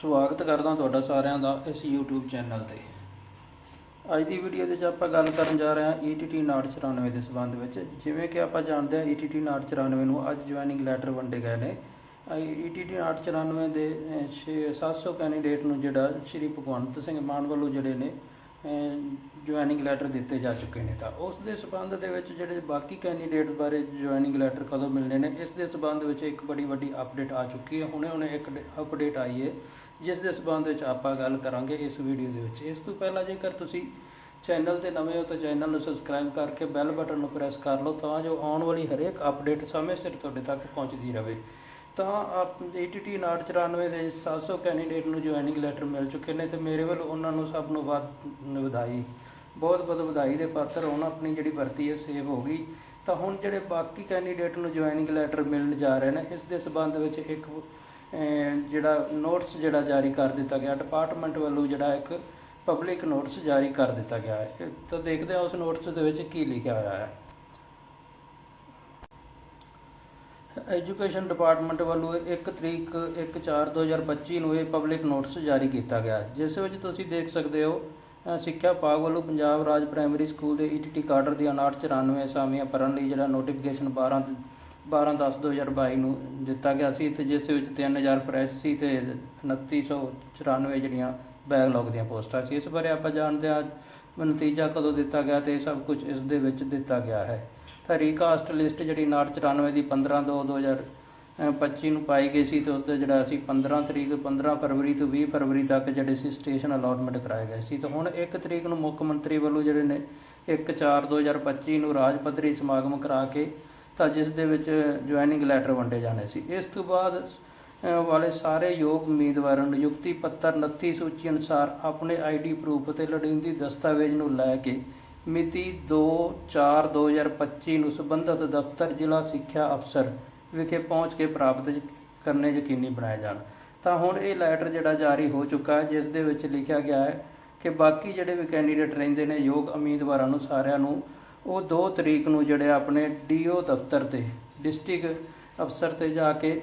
ਸਵਾਗਤ ਕਰਦਾ ਤੁਹਾਡਾ ਸਾਰਿਆਂ ਦਾ ਇਸ YouTube ਚੈਨਲ ਤੇ। ਅੱਜ ਦੀ ਵੀਡੀਓ ਦੇ ਵਿੱਚ ਆਪਾਂ ਗੱਲ ਕਰਨ ਜਾ ਰਹੇ ਹਾਂ E ETT 994 ਦੇ ਸੰਬੰਧ ਵਿੱਚ। ਜਿਵੇਂ ਕਿ ਆਪਾਂ ਜਾਣਦੇ ਹਾਂ E ETT 994 ਨੂੰ ਅੱਜ ਜੁਆਇਨਿੰਗ ਲੈਟਰ ਵੰਡੇ ਗਏ ਨੇ। ਅਹ E ETT 994 ਦੇ 700 ਕੈਂਡੀਡੇਟ ਨੂੰ ਜਿਹੜਾ ਸ਼੍ਰੀ ਭਗਵੰਤ ਸਿੰਘ ਮਾਨ ਵੱਲੋਂ ਜਿਹੜੇ ਨੇ ਜੁਆਇਨਿੰਗ ਲੈਟਰ ਦਿੱਤੇ ਜਾ ਚੁੱਕੇ ਨੇ ਤਾਂ ਉਸ ਦੇ ਸੰਬੰਧ ਦੇ ਵਿੱਚ ਜਿਹੜੇ ਬਾਕੀ ਕੈਂਡੀਡੇਟ ਬਾਰੇ ਜੁਆਇਨਿੰਗ ਲੈਟਰ ਕਦੋਂ ਮਿਲਣੇ ਨੇ, ਇਸ ਦੇ ਸੰਬੰਧ ਵਿੱਚ ਇੱਕ ਬੜੀ ਵੱਡੀ ਅਪਡੇਟ ਆ ਚੁੱਕੀ ਹੈ। ਹੁਣੇ ਹੁਣੇ ਇੱਕ ਅਪਡੇਟ ਆਈ ਹੈ, ਜਿਸ ਦੇ ਸੰਬੰਧ ਵਿੱਚ ਆਪਾਂ ਗੱਲ ਕਰਾਂਗੇ ਇਸ ਵੀਡੀਓ ਦੇ ਵਿੱਚ। ਇਸ ਤੋਂ ਪਹਿਲਾਂ ਜੇਕਰ ਤੁਸੀਂ ਚੈਨਲ ਤੇ ਨਵੇਂ ਹੋ ਤਾਂ ਚੈਨਲ ਨੂੰ ਸਬਸਕ੍ਰਾਈਬ ਕਰਕੇ ਬੈਲ ਬਟਨ ਨੂੰ ਪ੍ਰੈਸ ਕਰ ਲਓ ਤਾਂ ਜੋ ਆਉਣ ਵਾਲੀ ਹਰੇਕ ਅਪਡੇਟ ਸਮੇਂ ਸਿਰ ਤੁਹਾਡੇ ਤੱਕ ਪਹੁੰਚਦੀ ਰਹੇ। ਤਾਂ ਆਪ ETT 994 ਦੇ 700 ਕੈਂਡੀਡੇਟ ਨੂੰ ਜੁਆਇਨਿੰਗ ਲੈਟਰ ਮਿਲ ਚੁੱਕੇ ਨੇ ਤੇ ਮੇਰੇ ਵੱਲੋਂ ਉਹਨਾਂ ਨੂੰ ਸਭ ਨੂੰ ਵੱਧ ਵਧਾਈ, ਬਹੁਤ ਬਹੁਤ ਵਧਾਈ ਦੇ ਪਾਤਰ ਹੁਣ ਆਪਣੀ ਜਿਹੜੀ ਭਰਤੀ ਹੈ ਸੇਵ ਹੋ ਗਈ। ਤਾਂ ਹੁਣ ਜਿਹੜੇ ਬਾਕੀ ਕੈਂਡੀਡੇਟ ਨੂੰ ਜੁਆਇਨਿੰਗ ਲੈਟਰ ਮਿਲਣ ਜਾ ਰਹੇ ਨੇ, ਇਸ ਦੇ ਸਬੰਧ ਵਿੱਚ ਇੱਕ ਜਿਹੜਾ ਨੋਟਿਸ ਜਿਹੜਾ ਜਾਰੀ ਕਰ ਦਿੱਤਾ ਗਿਆ ਡਿਪਾਰਟਮੈਂਟ ਵੱਲੋਂ ਜਿਹੜਾ ਇੱਕ ਪਬਲਿਕ ਨੋਟਿਸ ਜਾਰੀ ਕਰ ਦਿੱਤਾ ਗਿਆ ਹੈ। ਤਾਂ ਦੇਖਦੇ ਹਾਂ ਉਸ ਨੋਟਿਸ ਦੇ ਵਿੱਚ ਕੀ ਲਿਖਿਆ ਹੋਇਆ ਹੈ। ਐਜੂਕੇਸ਼ਨ ਡਿਪਾਰਟਮੈਂਟ ਵੱਲੋਂ 1 ਤਰੀਕ 1/4/2025 ਨੂੰ ਇਹ ਪਬਲਿਕ ਨੋਟਿਸ ਜਾਰੀ ਕੀਤਾ ਗਿਆ ਜਿਸ ਵਿੱਚ ਤੁਸੀਂ ਦੇਖ ਸਕਦੇ ਹੋ ਸਿੱਖਿਆ ਵਿਭਾਗ ਵੱਲੋਂ ਪੰਜਾਬ ਰਾਜ ਪ੍ਰਾਇਮਰੀ ਸਕੂਲ ਦੇ ETT ਕਾਡਰ ਦੀਆਂ 994 ਅਸਾਮੀਆਂ ਭਰਨ ਲਈ ਜਿਹੜਾ ਨੋਟੀਫਿਕੇਸ਼ਨ 12 12/10/2022 ਨੂੰ ਦਿੱਤਾ ਗਿਆ ਸੀ, ਤੇ ਜਿਸ ਵਿੱਚ 3000 ਫਰੈਸ਼ ਸੀ ਤੇ 2994 ਜਿਹੜੀਆਂ ਬੈਕਲੌਗ ਦੀਆਂ ਪੋਸਟਾਂ ਸੀ। ਇਸ ਬਾਰੇ ਆਪਾਂ ਜਾਣਦੇ ਹਾਂ ਨਤੀਜਾ ਕਦੋਂ ਦਿੱਤਾ ਗਿਆ ਤੇ ਇਹ ਸਭ ਕੁਝ ਇਸ ਦੇ ਵਿੱਚ ਦਿੱਤਾ ਗਿਆ ਹੈ। ਤਾਂ ਰੀਕਾਸਟ ਲਿਸਟ ਜਿਹੜੀ 994 ਦੀ 15 2 2025 ਨੂੰ ਪਾਈ ਗਈ ਸੀ ਤੇ ਉਸ ਦਾ ਜਿਹੜਾ ਅਸੀਂ 15 ਤਰੀਕ 15 ਫਰਵਰੀ ਤੋਂ 20 ਫਰਵਰੀ ਤੱਕ ਜਿਹੜੇ ਸੀ ਸਟੇਸ਼ਨ ਅਲਾਟਮੈਂਟ ਕਰਾਏ ਗਏ ਸੀ। ਤੇ ਹੁਣ 1 ਤਰੀਕ ਨੂੰ ਮੁੱਖ ਮੰਤਰੀ ਵੱਲੋਂ ਜਿਹੜੇ ਨੇ 1 4 2025 ਨੂੰ ਰਾਜ ਪੱਧਰੀ ਸਮਾਗਮ ਕਰਾ ਕੇ ਤਾਂ ਜਿਸ ਦੇ ਵਿੱਚ ਜੁਆਇਨਿੰਗ ਲੈਟਰ ਵੰਡੇ ਜਾਣੇ ਸੀ। ਇਸ ਤੋਂ ਬਾਅਦ ਵਾਲੇ ਸਾਰੇ ਯੋਗ ਉਮੀਦਵਾਰਾਂ ਨੂੰ ਨਿਯੁਕਤੀ ਪੱਤਰ 29 ਸੂਚੀ ਅਨੁਸਾਰ ਆਪਣੇ ਆਈਡੀ ਪ੍ਰੂਫ ਅਤੇ ਲੋੜੀਂਦੀ ਦਸਤਾਵੇਜ਼ ਨੂੰ ਲੈ ਕੇ ਮਿਤੀ 2/4/2025 ਨੂੰ ਸੰਬੰਧਿਤ ਦਫ਼ਤਰ, ਜ਼ਿਲ੍ਹਾ ਸਿੱਖਿਆ ਅਫਸਰ ਵਿਖੇ ਪਹੁੰਚ ਕੇ ਪ੍ਰਾਪਤ ਕਰਨੇ ਯਕੀਨੀ ਬਣਾਏ ਜਾਣ। ਤਾਂ ਹੁਣ ਇਹ ਲੈਟਰ ਜਿਹੜਾ ਜਾਰੀ ਹੋ ਚੁੱਕਾ ਹੈ, ਜਿਸ ਦੇ ਵਿੱਚ ਲਿਖਿਆ ਗਿਆ ਹੈ ਕਿ ਬਾਕੀ ਜਿਹੜੇ ਵੀ ਕੈਂਡੀਡੇਟ ਰਹਿੰਦੇ ਨੇ, ਯੋਗ ਉਮੀਦਵਾਰਾਂ ਨੂੰ ਸਾਰਿਆਂ ਨੂੰ, ਉਹ 2 ਤਰੀਕ ਨੂੰ ਜਿਹੜੇ ਆਪਣੇ ਡੀਓ ਦਫ਼ਤਰ ਤੇ, ਡਿਸਟ੍ਰਿਕਟ ਅਫਸਰ ਤੇ ਜਾ ਕੇ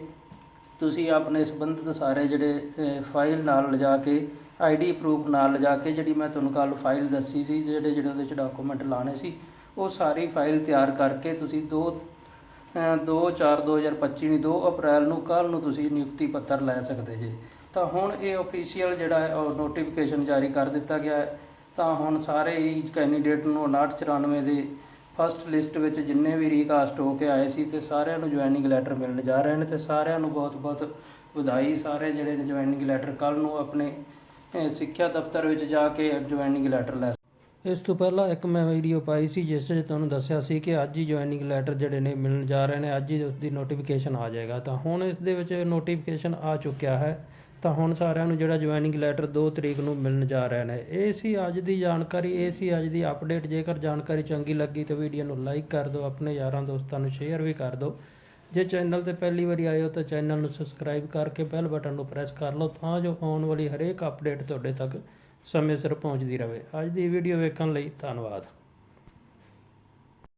ਤੁਸੀਂ ਆਪਣੇ ਸੰਬੰਧਿਤ ਸਾਰੇ ਜਿਹੜੇ ਫਾਈਲ ਨਾਲ ਲਿਜਾ ਕੇ ਆਈਡੀ ਪ੍ਰੂਫ ਨਾਲ ਲਿਜਾ ਕੇ, ਜਿਹੜੀ ਮੈਂ ਤੁਹਾਨੂੰ ਕੱਲ ਫਾਈਲ ਦੱਸੀ ਸੀ, ਜਿਹੜੇ ਜਿਹੜੇ ਉਹਦੇ ਚ ਡਾਕੂਮੈਂਟ ਲਾਣੇ ਸੀ, ਉਹ ਸਾਰੀ ਫਾਈਲ ਤਿਆਰ ਕਰਕੇ ਤੁਸੀਂ 2 2 4 2025 ਨੂੰ 2 ਅਪ੍ਰੈਲ ਨੂੰ ਕੱਲ ਨੂੰ ਤੁਸੀਂ ਨਿਯੁਕਤੀ ਪੱਤਰ ਲੈ ਸਕਦੇ ਜੇ। ਤਾਂ ਹੁਣ ਇਹ ਅਫੀਸ਼ੀਅਲ ਜਿਹੜਾ ਉਹ ਨੋਟੀਫਿਕੇਸ਼ਨ ਜਾਰੀ ਕਰ ਦਿੱਤਾ ਗਿਆ ਤਾਂ ਹੁਣ ਸਾਰੇ ਹੀ ਕੈਂਡੀਡੇਟ ਨੂੰ 994 ਦੇ ਫਸਟ ਲਿਸਟ ਵਿੱਚ ਜਿੰਨੇ ਵੀ ਰੀਕਾਸਟ ਹੋ ਕੇ ਆਏ ਸੀ ਤੇ ਸਾਰਿਆਂ ਨੂੰ ਜੁਆਇਨਿੰਗ ਲੈਟਰ ਮਿਲਣ ਜਾ ਰਹੇ ਨੇ ਤੇ ਸਾਰਿਆਂ ਨੂੰ ਬਹੁਤ-ਬਹੁਤ ਵਧਾਈ। ਸਾਰੇ ਜਿਹੜੇ ਨੇ ਜੁਆਇਨਿੰਗ ਲੈਟਰ ਕੱਲ ਨੂੰ ਆਪਣੇ ਸਿੱਖਿਆ ਦਫ਼ਤਰ ਵਿੱਚ ਜਾ ਕੇ ਜੁਆਇਨਿੰਗ ਲੈਟਰ ਲੈ ਇਸ ਤੋਂ ਪਹਿਲਾਂ ਇੱਕ ਮੈਂ ਵੀਡੀਓ ਪਾਈ ਸੀ ਜਿਸ ਵਿੱਚ ਤੁਹਾਨੂੰ ਦੱਸਿਆ ਸੀ ਕਿ ਅੱਜ ਹੀ ਜੁਆਇਨਿੰਗ ਲੈਟਰ ਜਿਹੜੇ ਨੇ ਮਿਲਣ ਜਾ ਰਹੇ ਨੇ, ਅੱਜ ਹੀ ਉਸ ਦੀ ਨੋਟੀਫਿਕੇਸ਼ਨ ਆ ਜਾਏਗਾ। ਤਾਂ ਹੁਣ ਇਸ ਦੇ ਵਿੱਚ ਨੋਟੀਫਿਕੇਸ਼ਨ ਆ ਚੁੱਕਿਆ ਹੈ। ਤਾਂ ਹੁਣ ਸਾਰਿਆਂ ਨੂੰ ਜਿਹੜਾ ਜੁਆਇਨਿੰਗ ਲੈਟਰ 2 ਤਰੀਕ ਨੂੰ ਮਿਲਣ ਜਾ ਰਿਹਾ ਨੇ। ਇਹ ਸੀ ਅੱਜ ਦੀ ਜਾਣਕਾਰੀ, ਇਹ ਸੀ ਅੱਜ ਦੀ ਅਪਡੇਟ ਜੇਕਰ ਜਾਣਕਾਰੀ ਚੰਗੀ ਲੱਗੀ ਤਾਂ ਵੀਡੀਓ ਨੂੰ ਲਾਈਕ ਕਰ ਦਿਓ, ਆਪਣੇ ਯਾਰਾਂ ਦੋਸਤਾਂ ਨੂੰ ਸ਼ੇਅਰ ਵੀ ਕਰ ਦਿਓ। ਜੇ ਚੈਨਲ ਤੇ ਪਹਿਲੀ ਵਾਰੀ ਆਏ ਹੋ ਤਾਂ ਚੈਨਲ ਨੂੰ ਸਬਸਕ੍ਰਾਈਬ ਕਰਕੇ ਬੈਲ ਬਟਨ ਨੂੰ ਪ੍ਰੈਸ ਕਰ ਲਓ ਤਾਂ ਜੋ ਆਉਣ ਵਾਲੀ ਹਰੇਕ ਅਪਡੇਟ ਤੁਹਾਡੇ ਤੱਕ ਸਮੇਂ ਸਿਰ ਪਹੁੰਚਦੀ ਰਹੇ। ਅੱਜ ਦੀ ਵੀਡੀਓ ਵੇਖਣ ਲਈ ਧੰਨਵਾਦ।